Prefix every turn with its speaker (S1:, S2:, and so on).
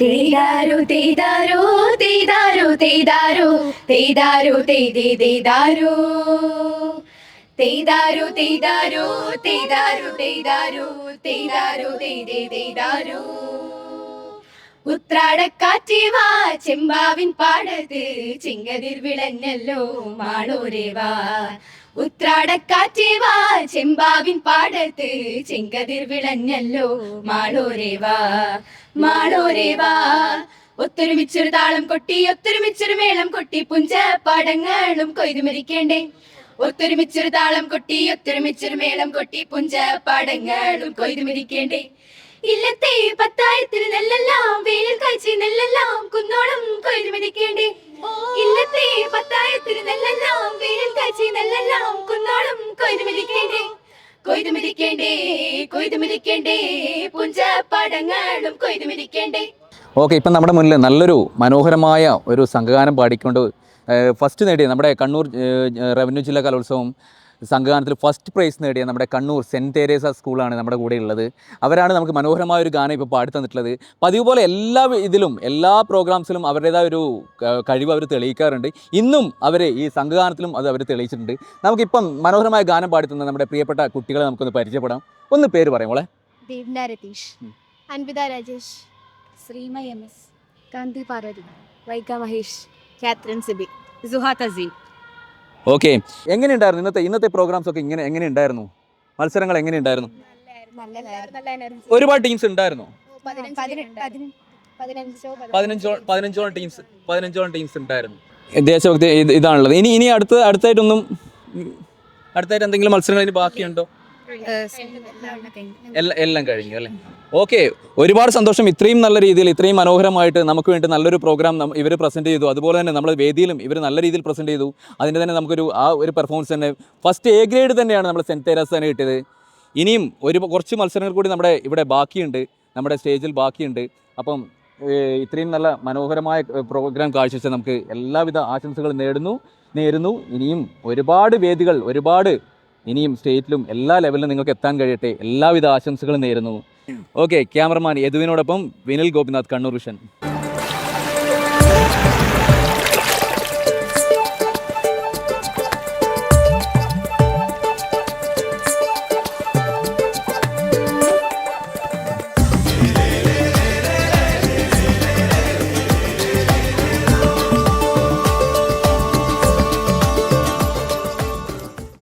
S1: തേതാരു തേതാരു തേതാരു തേതാരു തേതാരു തേതേ തേതാരു തേതാരു തേതാരു തേതാരു തേതാരു തേതാരു തേതേ തേതാരു ഉത്രാടക്കാറ്റ് വാ ചെമ്പാവിൻ പാടത് ചിങ്കതിർ വിളഞ്ഞല്ലോ മാളൂരേ വാ. ഉത്രാടക്കാറ്റ് വാ ചെമ്പാവിൻ പാടത്ത് ചിങ്കതിർ വിളഞ്ഞല്ലോ മാളൂരേ വാ. മാളൂരേ വാ. ഒത്തൊരുമിച്ചൊരു താളം കൊട്ടി ഒത്തൊരുമിച്ചൊരു മേളം കൊട്ടി പുഞ്ച പാടങ്ങളും കൊയ്തുമരിക്കേണ്ടേ. ഒത്തൊരുമിച്ചൊരു താളം കൊട്ടി ഒത്തൊരുമിച്ചൊരു മേളം കൊട്ടി പുഞ്ച പാടങ്ങളും കൊയ്തുമരിക്കേണ്ടേ. ഇല്ലത്തെ പത്തായത്തിൽ നെല്ലെല്ലാം വേലിൽ കാഴ്ച നെല്ലെല്ലാം കുന്നോളം കൊയ്തു മെതിക്കേണ്ടേ ഇല്ലത്തെ പത്തായത്തിൽ നെല്ലെല്ലാം വേലിൽ കാഴ്ച നെല്ലെല്ലാം കുന്നോളം കൊയ്തു മെതിക്കേണ്ടേ കൊയ്തു മെതിക്കേണ്ടേ കൊയ്തു മെതിക്കേണ്ടേ പുഞ്ച പാടങ്ങളും കൊയ്തു മെതിക്കേണ്ടേ
S2: ഓക്കെ ഇപ്പം നമ്മുടെ മുന്നിൽ നല്ലൊരു മനോഹരമായ ഒരു സംഘഗാനം പാടിക്കൊണ്ട് ഫസ്റ്റ് നേടിയ നമ്മുടെ കണ്ണൂർ റവന്യൂ ജില്ലാ കലോത്സവം സംഘഗാനത്തിൽ ഫസ്റ്റ് പ്രൈസ് നേടിയ നമ്മുടെ കണ്ണൂർ സെന്റ് തേരേസ സ്കൂളാണ് നമ്മുടെ കൂടെ ഉള്ളത്. അവരാണ് നമുക്ക് മനോഹരമായ ഒരു ഗാനം ഇപ്പോൾ പാടി തന്നിട്ടുള്ളത്. പതിവ് പോലെ എല്ലാ ഇതിലും എല്ലാ പ്രോഗ്രാംസിലും അവരുടേതായ ഒരു കഴിവ് അവർ തെളിയിക്കാറുണ്ട്. ഇന്നും അവർ ഈ സംഘഗാനത്തിലും അത് അവർ തെളിയിച്ചിട്ടുണ്ട്. നമുക്കിപ്പം മനോഹരമായ ഗാനം പാടി തന്ന നമ്മുടെ പ്രിയപ്പെട്ട കുട്ടികളെ നമുക്കൊന്ന് പരിചയപ്പെടാം. ഒന്ന് പേര് പറയാം മോളെ.
S3: Devna Ratheesh. Anvitha Rajesh
S1: Shreema M S
S3: Kanthi Parvathy
S4: Vaika Mahesh
S3: Catherine Siby
S4: Suha Thaseen
S2: okay എങ്ങനെയുണ്ടായിരുന്നു ഇന്നത്തെ ഇന്നത്തെ പ്രോഗ്രാംസ് ഒക്കെ ഇങ്ങനെ എങ്ങനെ ഉണ്ടായിരുന്നു? മത്സരങ്ങൾ എങ്ങനെ ഉണ്ടായിരുന്നു? ഒരുപാട് ടീംസ് ഉണ്ടായിരുന്നു? പതിനഞ്ചോ പതിനഞ്ചോളം ടീംസ് പതിനഞ്ചോളം ടീംസ് ഉണ്ടായിരുന്നു. ദേശഭക്തി ഇത് ഇതാണുള്ളത്. ഇനി ഇനി അടുത്ത അടുത്തായിട്ടൊന്നും അടുത്തായിട്ട് എന്തെങ്കിലും മത്സരങ്ങൾ ഇനി ബാക്കിയുണ്ടോ? എല്ലാം കഴിഞ്ഞു. അല്ലേ? ഓക്കെ ഒരുപാട് സന്തോഷം. ഇത്രയും നല്ല രീതിയിൽ ഇത്രയും മനോഹരമായിട്ട് നമുക്ക് വേണ്ടി നല്ലൊരു പ്രോഗ്രാം ഇവർ പ്രസന്റ് ചെയ്തു. അതുപോലെ തന്നെ നമ്മുടെ വേദിയിലും ഇവർ നല്ല രീതിയിൽ പ്രസന്റ് ചെയ്തു. അതിന്റെ തന്നെ നമുക്കൊരു ആ ഒരു പെർഫോമൻസ് തന്നെ. ഫസ്റ്റ് എ ഗ്രേഡ് തന്നെയാണ് നമ്മൾ സെന്റ് തേരാസ് തന്നെ കിട്ടിയത്. ഇനിയും ഒരു കുറച്ച് മത്സരങ്ങൾ കൂടി നമ്മുടെ ഇവിടെ ബാക്കിയുണ്ട്. നമ്മുടെ സ്റ്റേജിൽ ബാക്കിയുണ്ട്. അപ്പം ഇത്രയും നല്ല മനോഹരമായ പ്രോഗ്രാം കാഴ്ചവെച്ച നമുക്ക് എല്ലാവിധ ആശംസകളും നേടുന്നു നേരുന്നു. ഇനിയും ഒരുപാട് വേദികൾ ഒരുപാട് ഇനിയും സ്റ്റേറ്റിലും എല്ലാ ലെവലിലും നിങ്ങൾക്ക് എത്താൻ കഴിയട്ടെ. എല്ലാവിധ ആശംസകളും നേരുന്നു. ഓക്കെ ക്യാമറമാൻ യദുവിനോടൊപ്പം വിനിൽ ഗോപിനാഥ് കണ്ണൂർ വിഷൻ.